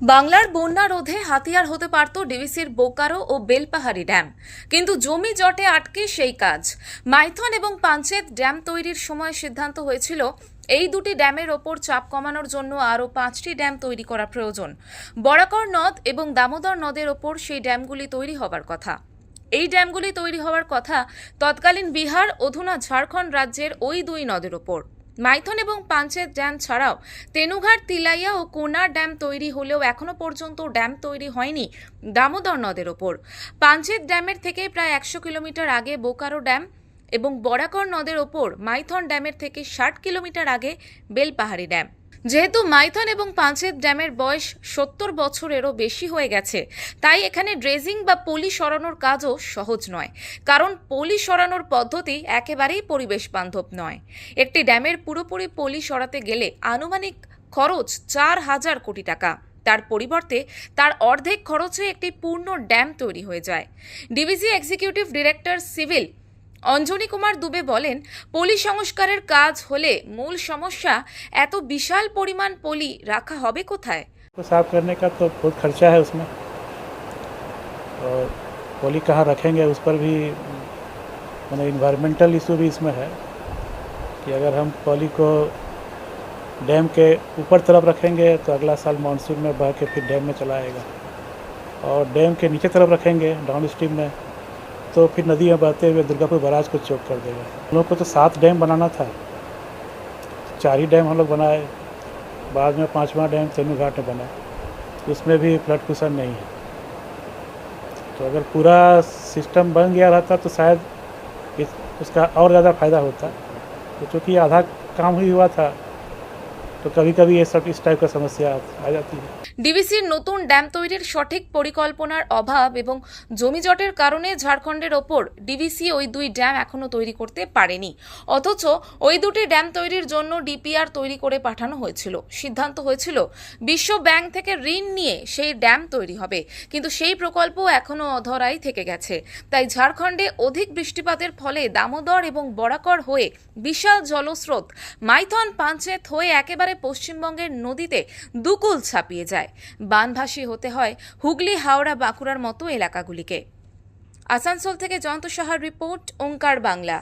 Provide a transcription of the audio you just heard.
বাংলার বন্যা রোধে হাতিয়ার হতে পারত ডিভিসির বোকারো ও বেলপাহাড়ি ড্যাম। কিন্তু জমি জটে আটকে সেই কাজ। মাইথন এবং পাঞ্চেত ড্যাম তৈরির সময় সিদ্ধান্ত হয়েছিল, এই দুটি ড্যামের ওপর চাপ কমানোর জন্য আরও পাঁচটি ড্যাম তৈরি করা প্রয়োজন। বরাকর নদ এবং দামোদর নদের ওপর সেই ড্যামগুলি তৈরি হবার কথা। এই ড্যামগুলি তৈরি হওয়ার কথা তৎকালীন বিহার, অধুনা ঝাড়খণ্ড রাজ্যের ওই দুই নদের ওপর। মাইথন এবং পাঞ্চেত ড্যাম ছাড়াও তেনুঘাট, তিলাইয়া ও কোনার ড্যাম তৈরি হলেও এখনও পর্যন্ত ড্যাম তৈরি হয়নি দামোদর নদের ওপর। পাঞ্চেত ড্যামের থেকে প্রায় একশো কিলোমিটার আগে বোকারো ড্যাম এবং বরাকর নদের ওপর মাইথন ড্যামের থেকে ষাট কিলোমিটার আগে বেলপাহাড়ি ড্যাম। যেহেতু মাইথন এবং পাঞ্চেত ড্যামের বয়স সত্তর বছরেরও বেশি হয়ে গেছে, তাই এখানে ড্রেজিং বা পলি সরানোর কাজও সহজ নয়। কারণ পলি সরানোর পদ্ধতি একেবারেই পরিবেশ বান্ধব নয়। একটি ড্যামের পুরোপুরি পলি সরাতে গেলে আনুমানিক খরচ চার হাজার কোটি টাকা। তার পরিবর্তে তার অর্ধেক খরচে একটি পূর্ণ ড্যাম তৈরি হয়ে যায়। DVC executive director civil Anjani Kumar Dubey বলেন পলি সংস্কারের কাজ হলে মূল সমস্যা এত বিশাল পরিমাণ পলি রাখা হবে কোথায় को साफ करने का तो बहुत खर्चा है उसमें और पॉली कहाँ रखेंगे उस पर भी मैंने इन्वायरमेंटल इशू भी इसमें है कि अगर हम पॉली को डैम के ऊपर तरफ रखेंगे तो अगला साल मानसून में बह के फिर डैम में चला आएगा और डैम के नीचे तरफ रखेंगे डाउन स्ट्रीम में तो फिर नदी में बहते हुए दुर्गापुर बराज को चौक कर देगा। हम लोग को तो सात डैम बनाना था। चार ही डैम हम लोग बनाए। बाद में पाँचवा डैम तेनू घाट में बना। उसमें भी फ्लड कुशन नहीं है। तो अगर पूरा सिस्टम बन गया रहता तो शायद इस, उसका और ज़्यादा फ़ायदा होता। तो चूँकि आधा काम ही हुआ था तो कभी कभी ये सब इस टाइप का समस्या आ जाती है ডিভিসির নতুন ড্যাম তৈরির সঠিক পরিকল্পনার অভাব এবং জমিজটের কারণে ঝাড়খণ্ডের ওপর ডিভিসি ওই দুই ড্যাম এখনো তৈরি করতে পারেনি অথচ ওই দুটি ড্যাম তৈরির জন্য ডিপিআর তৈরি করে পাঠানো হয়েছিল সিদ্ধান্ত হয়েছিল বিশ্ব ব্যাংক থেকে ঋণ নিয়ে সেই ড্যাম তৈরি হবে কিন্তু সেই প্রকল্প এখনো অধরাই থেকে গেছে তাই ঝাড়খণ্ডে অধিক বৃষ্টিপাতের ফলে দামোদর এবং বরাকর হয়ে বিশাল জলস্রোত মাইথন পাঞ্চেত হয়ে একেবারে পশ্চিমবঙ্গের নদীতে দুকুল ছাপিয়ে যায়। বানভাসী হতে হয় হুগলি, হাওড়া, বাঁকুড়ার মতো এলাকাগুলিকে। আসানসোল থেকে জয়ন্ত সাহার রিপোর্ট, ওঙ্কার বাংলা।